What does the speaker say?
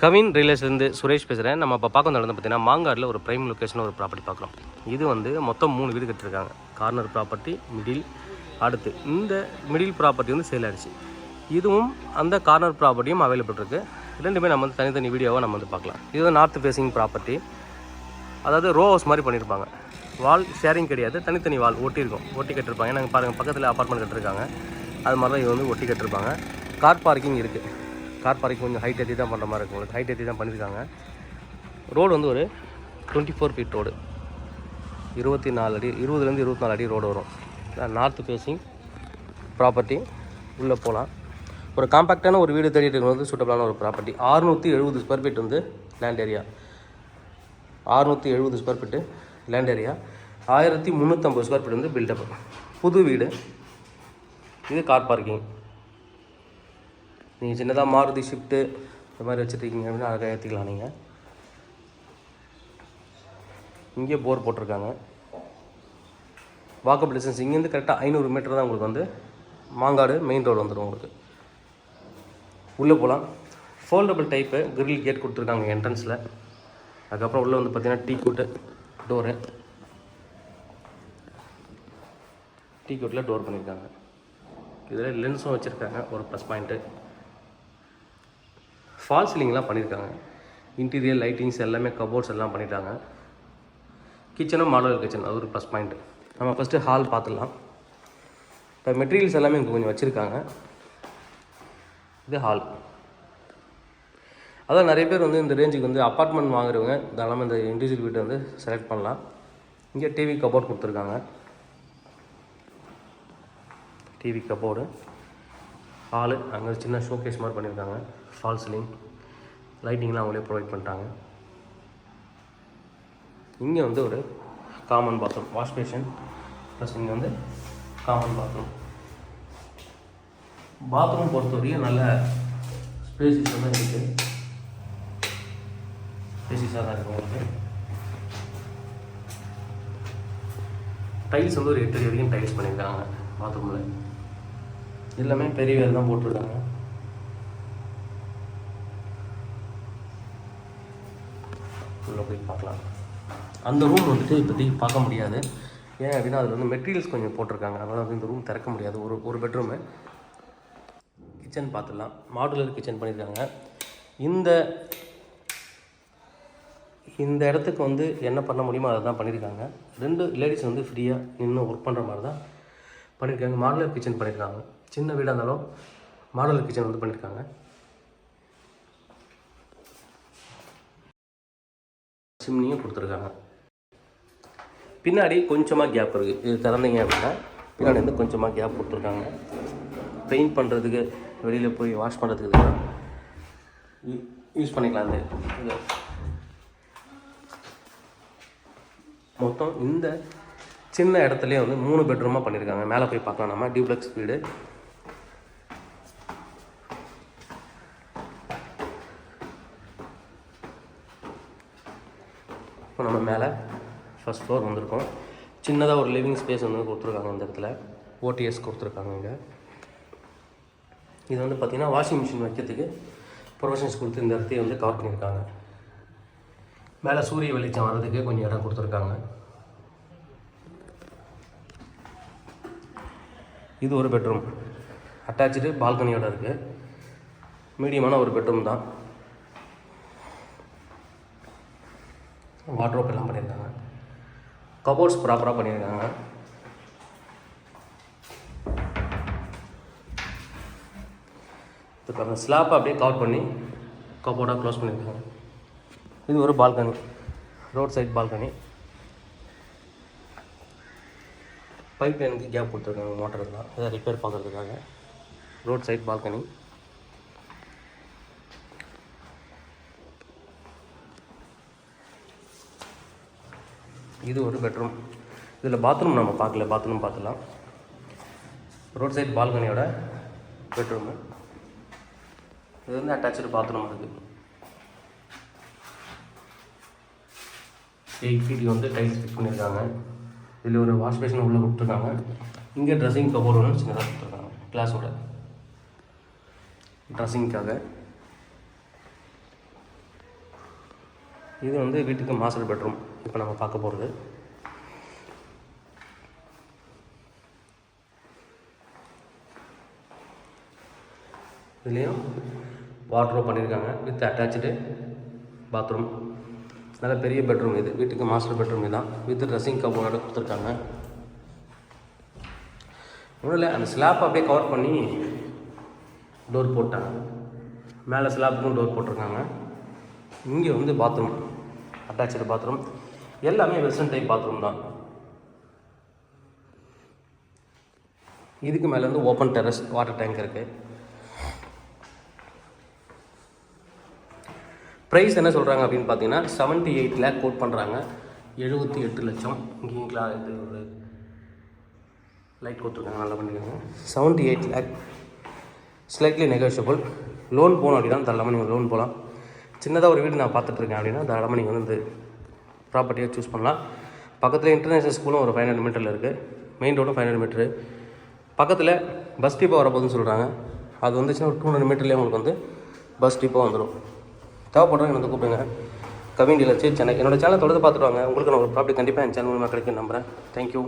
கவின் ரியலேஸ்லேருந்து சுரேஷ் பேசுகிறேன் நம்ம இப்போ பார்க்க நடந்து பார்த்தீங்கன்னா மாங்காடில் ஒரு ப்ரைம் லொக்கேஷன் ஒரு ப்ராப்பர்ட்டி பார்க்குறோம். இது வந்து மொத்தம் மூணு வீடு கட்டிருக்காங்க கார்னர் ப்ராப்பர்ட்டி மிடில் அடுத்து. இந்த மிடில் ப்ராப்பர்ட்டி வந்து சேல் ஆகிடுச்சு இதுவும் அந்த கார்னர் ப்ராப்பர்ட்டியும் அவைலபிள் இருக்குது ரெண்டுமே நம்ம வந்து தனித்தனி வீடியோவாக நம்ம வந்து பார்க்கலாம். இது வந்து நார்த் ஃபேஸிங் ப்ராப்பர்ட்டி அதாவது ரோ ஹவுஸ் மாதிரி பண்ணியிருப்பாங்க. வால் ஷேரிங் கிடையாது. தனித்தனி வால் ஒட்டியிருக்கோம். ஒட்டி கட்டிருப்பாங்க நாங்கள் பாருங்கள் பக்கத்தில் அப்பார்ட்மெண்ட் கட்டிருக்காங்க அது மாதிரி தான் இது வந்து ஒட்டி கட்டிருப்பாங்க கார் பார்க்கிங் இருக்குது கார் பார்க்கிங் கொஞ்சம் ஹைட் ஏற்றி தான் பண்ணுற மாதிரி இருக்கும். உங்களுக்கு ஹைட் ஏற்றி தான் பண்ணியிருக்காங்க ரோடு வந்து ஒரு டுவெண்ட்டி ஃபோர் ஃபீட் ரோடு இருபத்தி நாலு அடி இருபதுலேருந்து இருபத்தி நாலு அடி ரோடு வரும். நார்த்து ஃபேஸிங் ப்ராப்பர்ட்டி உள்ளே போகலாம் ஒரு காம்பேக்டான ஒரு வீடு தேடிட்டு இருக்கிறது சூட்டபிளான ஒரு ப்ராப்பர்ட்டி அறுநூற்றி எழுபது ஸ்கொயர் ஃபீட் வந்து லேண்ட் ஏரியா அறுநூற்றி எழுபது ஸ்கொயர் ஃபீட்டு லேண்ட் ஏரியா ஆயிரத்தி முந்நூற்றம்பது ஸ்கொயர் ஃபீட் வந்து பில்டப் புது வீடு. இது கார் பார்க்கிங் நீங்கள் சின்னதாக மாருதி ஷிஃப்ட்டு இந்த மாதிரி வச்சுருக்கீங்க அப்படின்னா அழகாக ஏற்றிக்கலாம் நீங்கள் இங்கே போர் போட்டிருக்காங்க. வாக்கப் டிஸ்டன்ஸ் இங்கேருந்து கரெக்டாக ஐநூறு மீட்டர் தான் உங்களுக்கு வந்து மாங்காடு மெயின் ரோடு வந்துடும் உங்களுக்கு. உள்ளே போகலாம். ஃபோல்டபுள் டைப்பு கிரில் கேட் கொடுத்துருக்காங்க என்ட்ரன்ஸில் அதுக்கப்புறம் உள்ளே வந்து பார்த்தீங்கன்னா டீ கூட்டு டோரு டீ கூட்டில் டோர் பண்ணியிருக்காங்க. இதில் லென்ஸும் வச்சுருக்காங்க. ஒரு ப்ளஸ் பாயிண்ட்டு ஃபால் சீலிங்லாம் பண்ணியிருக்காங்க இன்டீரியர் லைட்டிங்ஸ் எல்லாமே கபோர்ட்ஸ் எல்லாம் பண்ணிட்டாங்க. கிச்சனும் மாடல் கிச்சன் அது ஒரு ப்ளஸ் பாயிண்ட் நம்ம ஃபஸ்ட்டு ஹால் பார்த்துடலாம். இப்போ மெட்டீரியல்ஸ் எல்லாமே இங்கே கொஞ்சம் வச்சுருக்காங்க. இது ஹால் அதான் நிறைய பேர் வந்து இந்த ரேஞ்சுக்கு வந்து அப்பார்ட்மெண்ட் வாங்குறவங்க தாராளமாக இந்த இண்டிவிஜுவல் வீட்டை வந்து செலக்ட் பண்ணலாம். இங்கே டிவி கபோர்ட் கொடுத்துருக்காங்க. டிவி கபோர்டு ஹாலு அங்கே சின்ன ஷோகேஸ் மாதிரி பண்ணியிருக்காங்க. ஃபால்ஸ் சீலிங் லைட்டிங்லாம் அவங்களே ப்ரொவைட் பண்ணிட்டாங்க. இங்கே வந்து ஒரு common bathroom wash basin plus இங்கே வந்து காமன் பாத்ரூம் பாத்ரூம் பொறுத்தவரையும் நல்ல ஸ்பேசிஸாக தான் இருக்குது ஸ்பேசிஸாக தான் இருக்கும் உங்களுக்கு. டைல்ஸ் வந்து ஒரு எட்டு வரைக்கும் டைல்ஸ் பண்ணியிருக்காங்க பாத்ரூமில் எல்லாமே பெரிய வேறு தான் போட்டிருக்காங்க. போய் பார்க்கலாம். அந்த ரூம் வந்துட்டு இப்போதைக்கு பார்க்க முடியாது. ஏன் அப்படின்னா அதில் வந்து மெட்டீரியல்ஸ் கொஞ்சம் போட்டிருக்காங்க. அதனால் வந்து இந்த ரூம் திறக்க முடியாது. ஒரு ஒரு பெட்ரூமு கிச்சன் பார்த்துடலாம். மாடுலர் கிச்சன் பண்ணியிருக்காங்க. இந்த இந்த இடத்துக்கு வந்து என்ன பண்ண முடியுமோ அதை தான் பண்ணியிருக்காங்க. ரெண்டு லேடிஸ் வந்து ஃப்ரீயாக இன்னும் ஒர்க் பண்ணுற மாதிரி தான் பண்ணியிருக்காங்க. மாடுலர் கிச்சன் பண்ணியிருக்காங்க. சின்ன வீடாக இருந்தாலும் மாடுலர் கிச்சன் வந்து பண்ணியிருக்காங்க. சிம்னியும் கொடுத்துருக்காங்க. பின்னாடி கொஞ்சமாக கேப் இருக்குது இது திறந்தீங்க அப்படின்னா பின்னாடி வந்து கொஞ்சமாக கேப் கொடுத்துருக்காங்க. பெயிண்ட் பண்ணுறதுக்கு வெளியில் போய் வாஷ் பண்ணுறதுக்கு யூஸ் பண்ணிக்கலாம் அந்த இது. மொத்தம் இந்த சின்ன இடத்துலேயே வந்து மூணு பெட்ரூமாக பண்ணியிருக்காங்க மேலே போய் பார்க்கலாம் நம்ம. டியூப்ளெக்ஸ் வீடு. இப்போ நம்ம மேலே. ஃபஸ்ட் ஃப்ளோர் வந்திருக்கோம். சின்னதாக ஒரு லிவிங் ஸ்பேஸ் வந்து கொடுத்துருக்காங்க இந்த இடத்துல. ஓடிஎஸ் கொடுத்துருக்காங்க இங்கே. இது வந்து பார்த்திங்கன்னா வாஷிங் மிஷின் வைக்கிறதுக்கு ப்ரொஃபஷன்ஸ் கொடுத்து இந்த இடத்தையும் வந்து கவர் பண்ணியிருக்காங்க. மேலே சூரிய வெளிச்சம் வர்றதுக்கு கொஞ்சம் இடம் கொடுத்துருக்காங்க. இது ஒரு பெட்ரூம் அட்டாச்சு பால்கனியோட இருக்குது மீடியமான ஒரு பெட்ரூம் தான். வாட்ரோப் எல்லாம் பண்ணியிருக்காங்க கபோர்ட்ஸ் ப்ராப்பராக பண்ணியிருக்காங்க இப்போ ஸ்லாப்பை அப்படியே கவர் பண்ணி கபோர்டாக க்ளோஸ் பண்ணியிருக்காங்க. இது ஒரு balcony road side balcony pipe லைனுக்கு கேப் கொடுத்துருக்காங்க மோட்டர் தான். இதை ரிப்பேர் பார்க்குறதுக்காக. ரோட் சைட் பால்கனி இது ஒரு பெட்ரூம் இதில் பாத்ரூம் நம்ம பார்க்கல பாத்ரூம் பார்த்துலாம் ரோட் சைட் பால்கனியோட பெட்ரூமு இது வந்து அட்டாச்சு பாத்ரூம் இருக்குது எயிட் ஃபீட் வந்து டைல்ஸ் ஃபிட் பண்ணியிருக்காங்க. இதில் ஒரு வாஷ் பேஷன் உள்ளே கொடுத்துருக்காங்க இங்கே ட்ரெஸ்ஸிங் கபோர்டு ஒன்று சின்னதாக கொடுத்துருக்காங்க கிளாஸோட ட்ரெஸ்ஸிங்க்காக இது வந்து வீட்டுக்கு மாஸ்டர் பெட்ரூம் இப்போ நம்ம பார்க்க போகிறது இதுலேயும் வாட்ரோ பண்ணியிருக்காங்க வித் அட்டாச்சு பாத்ரூம் நல்ல பெரிய பெட்ரூம் இது. வீட்டுக்கு மாஸ்டர் பெட்ரூம் இதுதான். வித் ட்ரெஸ்ஸிங் கபோர்டோட கொடுத்துருக்காங்க. ஒன்றும் இல்லை அந்த ஸ்லாப் அப்படியே கவர் பண்ணி டோர் போட்டாங்க. மேலே ஸ்லாப்புக்கும் டோர் போட்டிருக்காங்க. இங்கே வந்து பாத்ரூம் அட்டாச்சு பாத்ரூம் எல்லாமே வெஸ்டர்ன் டைப் பாத்ரூம் தான். இதுக்கு மேலே வந்து ஓப்பன் டெரஸ் வாட்டர் டேங்க் இருக்குது ப்ரைஸ் என்ன சொல்கிறாங்க அப்படின்னு பார்த்தீங்கன்னா செவன்ட்டி எயிட் லேக் கோட் பண்ணுறாங்க எழுபத்தி எட்டு லட்சம். இங்கேயும் இது ஒரு லைட் கொடுத்துருக்காங்க நல்லா பண்ணியிருக்காங்க seventy eight lakh slightly negotiable loan போகணும் அப்படின்னா தாராளமாக நீங்கள் லோன் போகலாம். சின்னதாக ஒரு வீடு நான் பார்த்துட்ருக்கேன் அப்படின்னா தாராளமாக நீங்கள் வந்து ப்ராப்பர்ட்டியாக ப்ராப்பர்ட்டியை சூஸ் பண்ணலாம். பக்கத்தில் இன்டர்நேஷனல் ஸ்கூலும் ஒரு ஃபைவ் ஹண்ட்ரட் மீட்டரில் இருக்குது மெயின் ரோடும் ஃபைவ் ஹண்ட்ரட் மீட்ரு பக்கத்தில் பஸ் டிப்போ வரப்போகுதுன்னு சொல்கிறாங்க அது வந்துச்சுன்னா ஒரு டூ ஹண்ட்ரட் மீட்டர்லேயே உங்களுக்கு வந்து பஸ் டிப்போ வந்துடும் தேவைப்படுறவங்க எனக்கு வந்து கூப்பிடுங்க. கவின் டீலர்ஸ் சென்னை. என்னோடய சேனல் தொடர்ந்து பார்த்துட்டு வாங்க. உங்களுக்கு நான் ஒரு ப்ராப்பர்ட்டி கண்டிப்பாக என் சேனல் மூலமாக கிடைக்கும் நம்புகிறேன் தேங்க்யூ